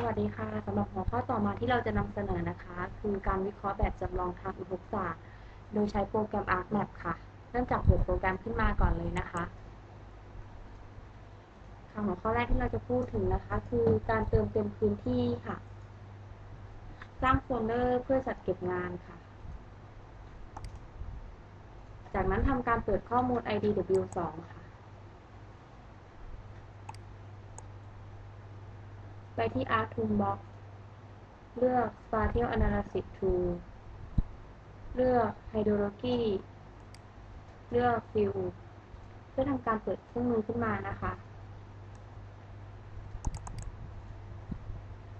สวัสดีค่ะสำหรับหัวข้อต่อมาที่เราจะนำเสนอนะคะ คือการวิเคราะห์แบบจำลองทางอุทกศาสตร์โดยใช้โปรแกรม ArcMap ค่ะ เริ่มจากเปิดโปรแกรมขึ้นมาก่อนเลยนะคะค่ะหัวข้อแรกที่เราจะพูดถึงนะคะ คือการเติมเต็มพื้นที่ค่ะ สร้างโฟลเดอร์เพื่อจัดเก็บงานค่ะ จากนั้นทำการเปิดข้อมูล IDW2 ค่ะ ไปที่ Art Toolbox เลือก Spatial Analysis Tool เลือก Hydrology เลือก Fill เพื่อทำการเปิดเครื่องมือขึ้นมานะคะ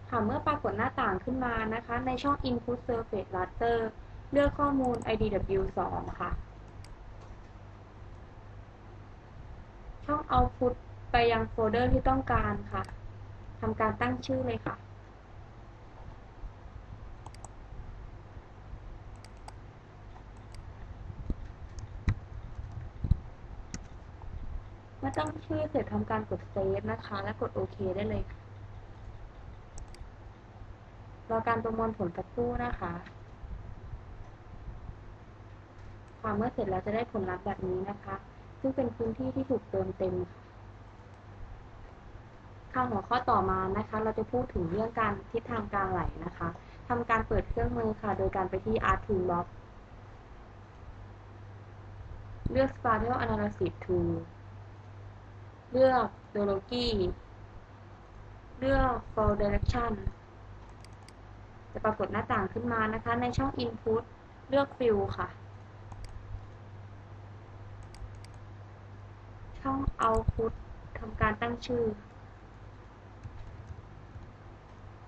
ค่ะเมื่อปรากฏหน้าต่างขึ้นมานะคะ ในช่อง Input Surface Raster เลือกข้อมูล IDW2 ค่ะ ช่อง Output ไปยังโฟลเดอร์ที่ต้องการค่ะ ทำการตั้งชื่อเลยค่ะ เมื่อตั้งชื่อเสร็จทำการกดเซฟนะคะ และกดโอเคได้เลยค่ะรอการประมวลผลสักครู่นะคะค่ะเมื่อเสร็จแล้วจะได้ผลลัพธ์แบบนี้นะคะ ซึ่งเป็นพื้นที่ที่ถูกเติมเต็มค่ะ ค่ะหัวข้อต่อมานะคะ เราจะพูดถึงเรื่องการทิศทางการไหลนะคะทำการเปิดเครื่องมือค่ะ โดยการไปที่ Art Toolbox เลือก Spatial Analysis Tool เลือก Geology เลือก Fall Direction จะปรากฏหน้าต่างขึ้นมานะคะ ในช่อง Input เลือก Fill ค่ะ ช่อง Output ทำการตั้งชื่อ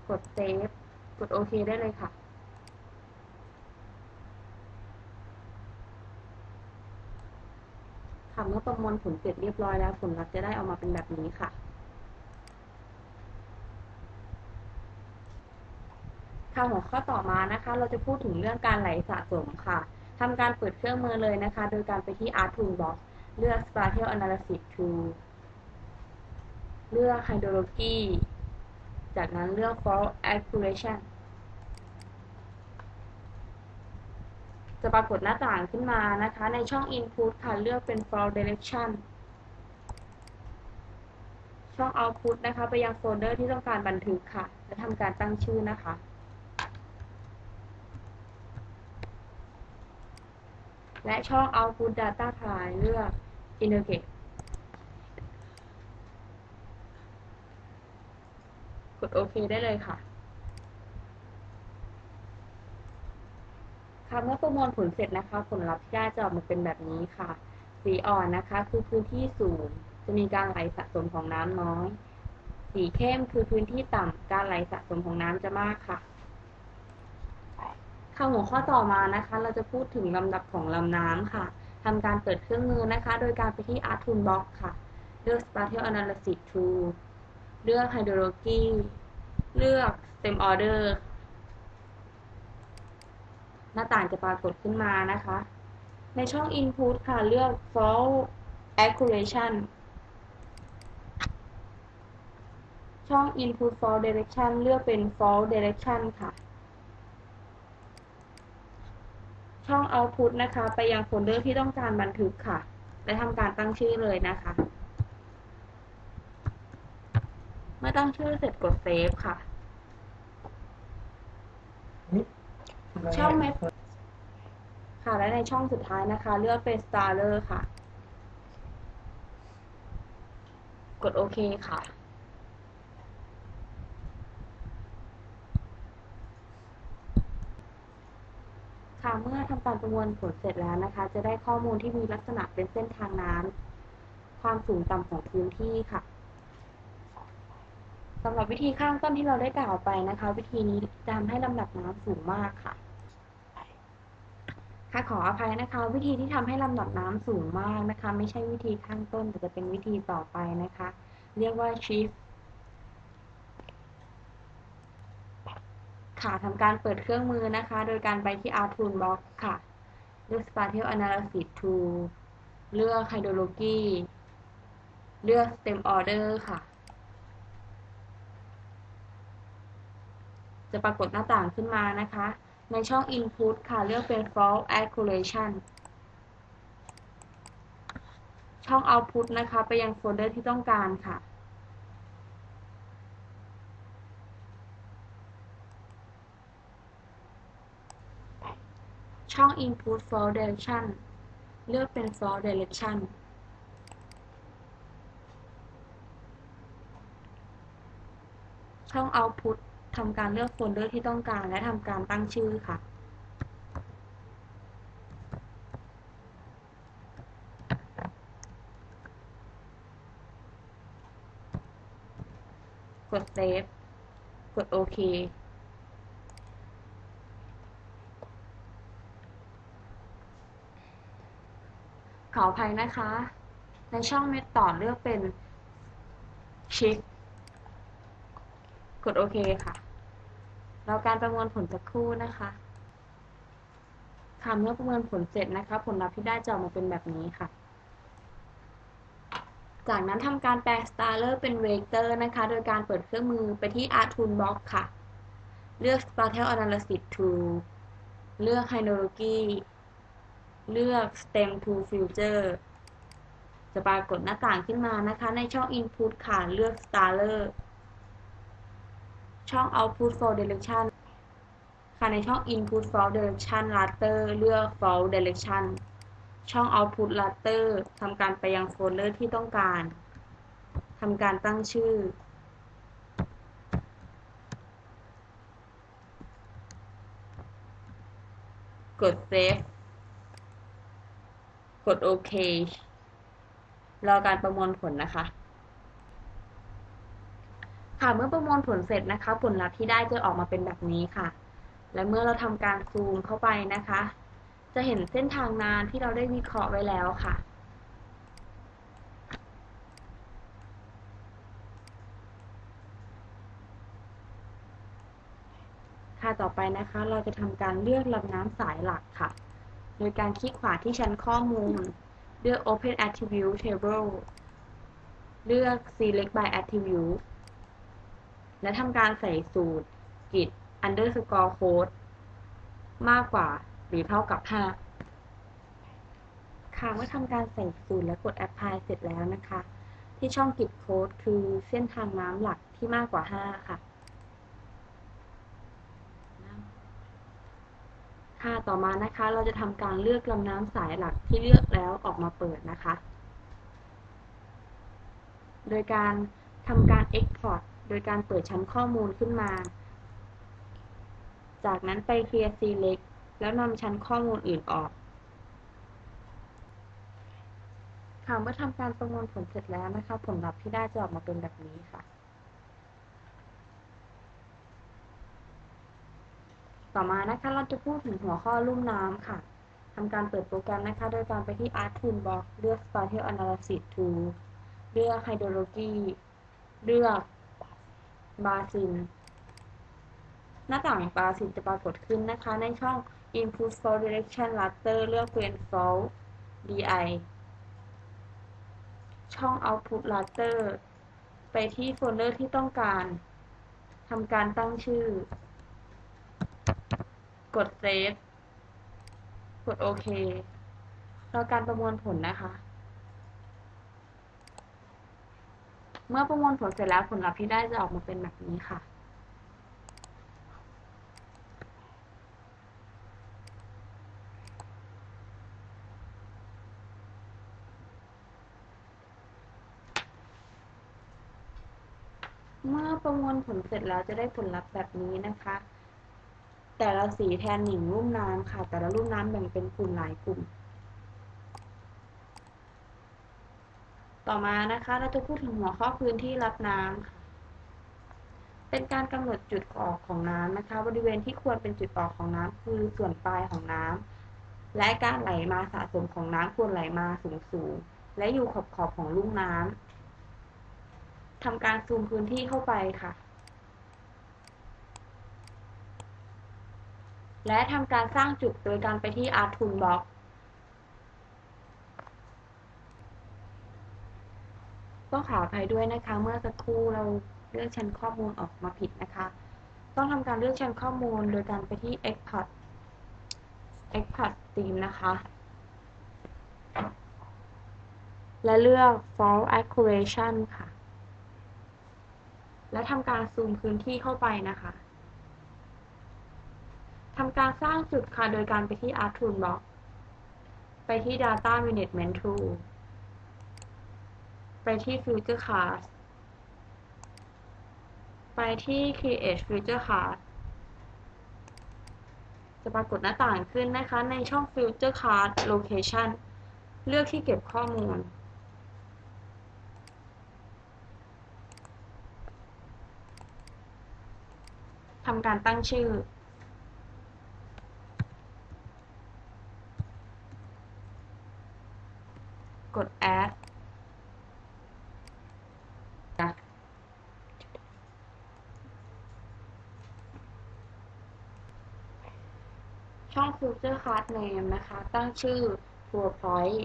ก ดเซฟกดโอเคได้เลยค่ะ ค่ะเมื่อประมวลผลเสร็จเรียบร้อยแล้วผลลัพธ์จะได้ออกมาเป็นแบบนี้ค่ะค่ะหัวข้อต่อมานะคะ เราจะพูดถึงเรื่องการไหลสะสมค่ะทำการเปิดเครื่องมือเลยนะคะ โดยการไปที่ Art Toolbox เลือก Spatial Analysis Tool เลือก Hydrology จากนั้นเลือก Fault Accuracy จะปรากฏหน้าต่างขึ้นมานะคะ ในช่อง Input ค่ะ เลือกเป็น Fault Direction ช่อง Output นะคะ ไปยังโฟลเดอร์ที่ต้องการบันทึกค่ะ และทำการตั้งชื่อนะคะ และช่อง Output Data File เลือก Integrate กดโอเคได้เลยค่ะค่ะเมื่อประมวลผลเสร็จนะคะ ผลลัพธ์ที่ได้จะออกมาเป็นแบบนี้ค่ะ สีอ่อนนะคะ คือพื้นที่สูง จะมีการไหลสะสมของน้ำน้อย สีเข้มคือพื้นที่ต่ำการไหลสะสมของน้ำจะมากค่ะค่ะหัวข้อต่อมานะคะ เราจะพูดถึงลำดับของลำน้ำค่ะทำการเปิดเครื่องมือนะคะ โดยการไปที่ Art Toolbox ค่ะเลือก Spatial Analysis Tool เลือก Hydrology เลือก Stem Order หน้าต่างจะปรากฏขึ้นมานะคะ ในช่อง Input ค่ะ เลือก Fault Accuracy ช่อง Input Fault Direction เลือกเป็น Fault Direction ค่ะ ช่อง Output นะคะ ไปยังโฟลเดอร์ที่ต้องการบันทึกค่ะ และทำการตั้งชื่อเลยนะคะ เมื่ อตั้งชื่อเสร็จกดเซฟค่ะ ช่องเมพค่ะ และในช่องสุดท้ายนะคะ เลือกเป็น Starler ค่ะ กดโอเคค่ะค่ะเมื่อทำการประมวลผลเสร็จแล้วนะคะ จะได้ข้อมูลที่มีลักษณะเป็นเส้นทางน้ำความสูงต่ำของพื้นที่ค่ะ สำหรับวิธีข้างต้นที่เราได้กล่าวไปนะคะ วิธีนี้จะทำให้ลำดับน้ำสูงมากค่ะค่ะขออภัยนะคะ วิธีที่ทำให้ลำดับน้ำสูงมากนะคะ ไม่ใช่วิธีข้างต้นแต่จะเป็นวิธีต่อไปนะคะ เรียกว่า shift ค่ะทำการเปิดเครื่องมือนะคะ โดยการไปที่ Art Toolbox ค่ะ เลือก Spatial Analysis Tool เลือก Hydrology เลือก Stem Order ค่ะ จะปรากฏหน้าต่างขึ้นมานะคะ ในช่อง Input ค่ะ เลือกเป็น Fault Accuracy ช่อง Output นะคะ ไปยังโฟลเดอร์ที่ต้องการค่ะ ช่อง Input Fault Direction เลือกเป็น Fault Direction ช่อง Output ทำการเลือกโฟลเดอร์ที่ต้องการและทำการตั้งชื่อค่ะ กด Save กดโอเคขออภัยนะคะ ในช่องเมธอเลือกเป็น Shift กดโอเคค่ะ เราการประมวลผลสักครู่นะคะค่ะเมื่อประเมินผลเสร็จนะคะ ผลลัพธ์ที่ได้จะออกมาเป็นแบบนี้ค่ะ จากนั้นทำการแปลง Starler เป็น Vector นะคะ โดยการเปิดเครื่องมือไปที่ Art Toolbox ค่ะ เลือก Spatial Analysis Tool เลือก Hydrology เลือก Stem to Future จะปรากฏหน้าต่างขึ้นมานะคะ ในช่อง Input ค่ะ เลือก Starler ช่อง Output for Direction ค่ะในช่อง Input for Direction Raster เลือก for Direction ช่อง Output Raster ทำการไปยังโฟลเดอร์ที่ต้องการทำการตั้งชื่อ กด Save กดโอเครอการประมวลผลนะคะ ค่ะ เมื่อประมวลผลเสร็จนะคะ ผลลัพธ์ที่ได้จะออกมาเป็นแบบนี้ค่ะ และเมื่อเราทำการซูมเข้าไปนะคะ จะเห็นเส้นทางนานที่เราได้วิเคราะห์ไว้แล้วค่ะค่ะต่อไปนะคะ เราจะทำการเลือกลำน้ำสายหลักค่ะ โดยการคลิกขวาที่ชั้นข้อมูล เลือก Open Attribute Table เลือก Select by Attribute และทำการใส่สูตร git underscore code มากกว่าหรือเท่ากับ 5 ค่ะ เมื่อทำการใส่สูตรและกด apply เสร็จแล้วนะคะ ที่ช่อง git code คือเส้นทางน้ำหลักที่มากกว่า 5 ค่ะค่ะ ต่อมานะคะ เราจะทำการเลือกลำน้ำสายหลักที่เลือกแล้วออกมาเปิดนะคะ โดยการทำการ export โดยการเปิดชั้นข้อมูลขึ้นมา จากนั้นไป clear select แล้วนำชั้นข้อมูลอื่นออกค่ะเมื่อทำการประมวลผลเสร็จแล้วนะคะ ผลลัพธ์ที่ได้จะออกมาเป็นแบบนี้ค่ะ ต่อมานะคะเราจะพูดถึงหัวข้อลุ่มน้ำค่ะทำการเปิดโปรแกรมนะคะ โดยการไปที่ Art Toolbox เลือก Spatial Analysis Tool เลือก Hydrology เลือก Basin หน้าต่าง Basin จะปรากฏขึ้นนะคะ ในช่อง Input Fault Direction Raster เลือกเป็น Fault DI ช่อง Output Raster ไปที่โฟลเดอร์ที่ต้องการทำการตั้งชื่อ กด Save กดโอเครอการประมวลผลนะคะ เมื่อประมวลผลเสร็จแล้วผลลัพธ์ที่ได้จะออกมาเป็นแบบนี้ค่ะ เมื่อประมวลผลเสร็จแล้วจะได้ผลลัพธ์แบบนี้นะคะ แต่ละสีแทนหนึ่งลุ่มน้ำค่ะ แต่ละลุ่มน้ำแบ่งเป็นกลุ่มหลายกลุ่ม ต่อมานะคะเราจะพูดถึงหัวข้อพื้นที่รับน้ำค่ะเป็นการกำหนดจุดออกของน้ำนะคะ บริเวณที่ควรเป็นจุดออกของน้ำคือส่วนปลายของน้ำและการไหลมาสะสมของน้ำควรไหลมาสูงสูงและอยู่ขอบขอบของลุ่มน้ำทำการซูมพื้นที่เข้าไปค่ะ และทำการสร้างจุดโดยการไปที่ Art Toolbox ก็ ก็ขออภัยด้วยนะคะ เมื่อสักครู่เราเลือกชั้นข้อมูลออกมาผิดนะคะ ต้องทำการเลือกชั้นข้อมูลโดยการไปที่ export export theme นะคะ และเลือก false accuracy ค่ะ และทำการซูมพื้นที่เข้าไปนะคะทำการสร้างจุดค่ะ โดยการไปที่ Art Toolbox ไปที่ Data Management Tool ไปที่ Future Cast ไปที่ Create Future Cast จะปรากฏหน้าต่างขึ้นนะคะ ในช่อง Future Cast Location เลือกที่เก็บข้อมูล ทำการตั้งชื่อ กด add ช่อง Future Card Name นะคะ ตั้งชื่อ PowerPoint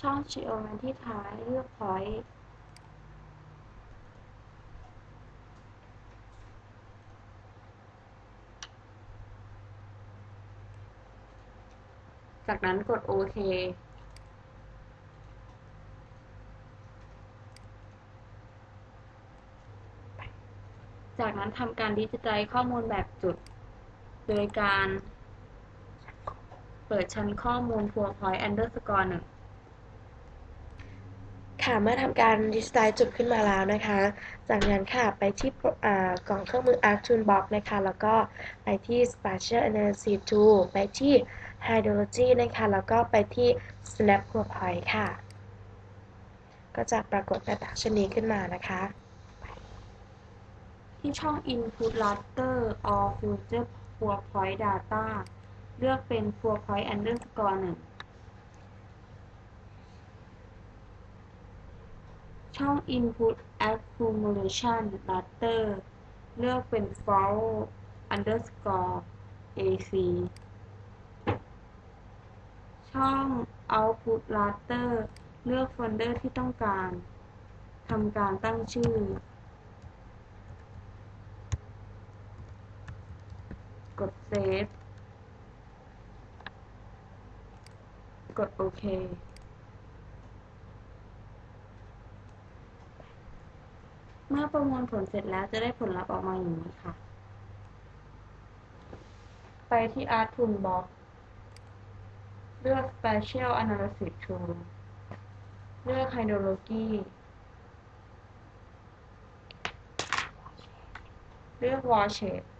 ช่อง Geometry ที่ท้ายเลือก Point จากนั้นกดโอเค จากนั้นทำการดิจิทัลข้อมูลแบบจุด โดยการเปิดชั้นข้อมูล PowerPoint underscore หนึ่งค่ะเมื่อทำการดีไซน์จุดขึ้นมาแล้วนะคะ จากนั้นค่ะไปที่กล่องเครื่องมือ Arc Toolbox นะคะ แล้วก็ไปที่ Spatial Analysis Tool ไปที่ Hydrology นะคะ แล้วก็ไปที่ Snap PowerPoint ค่ะ ก็จะปรากฏหน้าตาเช่นนี้ขึ้นมานะคะ ที่ช่อง Input Raster or Future PowerPoint Data เลือกเป็น PowerPoint underscore หนึ่งช่อง Input Accumulation Raster เลือกเป็น Fall underscore AC ช่อง Output Raster เลือกโฟลเดอร์ที่ต้องการทำการตั้งชื่อ กด Save กดโอเค เมื่อประมวลผลเสร็จแล้วจะได้ผลลัพธ์ออกมาอย่างนี้ค่ะ ไปที่ Art Toolbox เลือก Spatial Analysis Tool เลือก Hydrology เลือก Watershed ห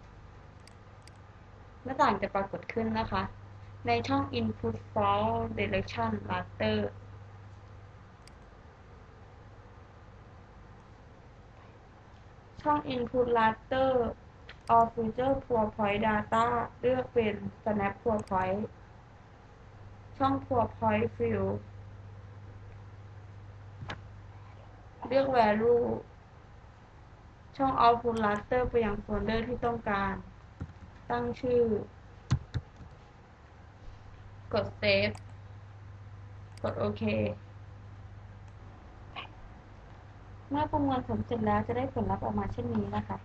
น้าต่างจะปรากฏขึ้นนะคะ ในช่อง Input Fall Direction Raster ช่อง Input Raster or Future PowerPoint Data เลือกเป็น Snap PowerPoint ช่อง PowerPoint Field เลือก Value ช่อง Output Raster ไปยังโฟลเดอร์ที่ต้องการ ตั้งชื่อ กด Save กดโอเค เมื่อประมวลผลเสร็จแล้วจะได้ผลลัพธ์ออกมาเช่นนี้นะคะ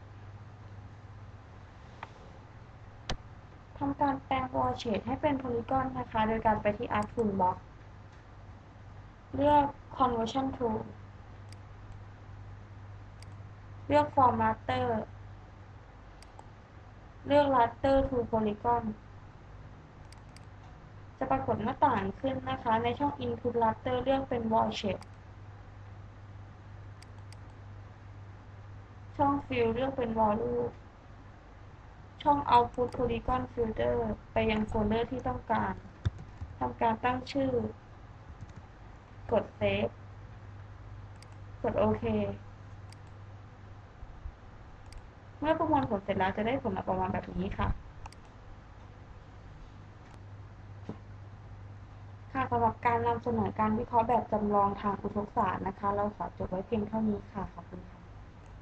ทำการแปลง wall shade ให้เป็น polygon นะคะ โดยการไปที่ Art Toolbox เลือก Conversion Tool เลือก Form Raster เลือก Raster to Polygon จะปรากฏหน้าต่างขึ้นนะคะ ในช่อง Input Raster เลือกเป็น Wall Shape ช่อง Fill เลือกเป็น Volume ช่อง Output Polygon Filter ไปยังโฟลเดอร์ที่ต้องการทำการตั้งชื่อ กด Save กดโอเค เมื่อประมวลผลเสร็จแล้วจะได้ผลลัพธ์ออกมาแบบนี้ค่ะ ค่ะสำหรับการนำเสนอการวิเคราะห์แบบจำลองทางอุทกศาสตร์นะคะ เราขอจบไว้เพียงเท่านี้ค่ะ ขอบคุณค่ะ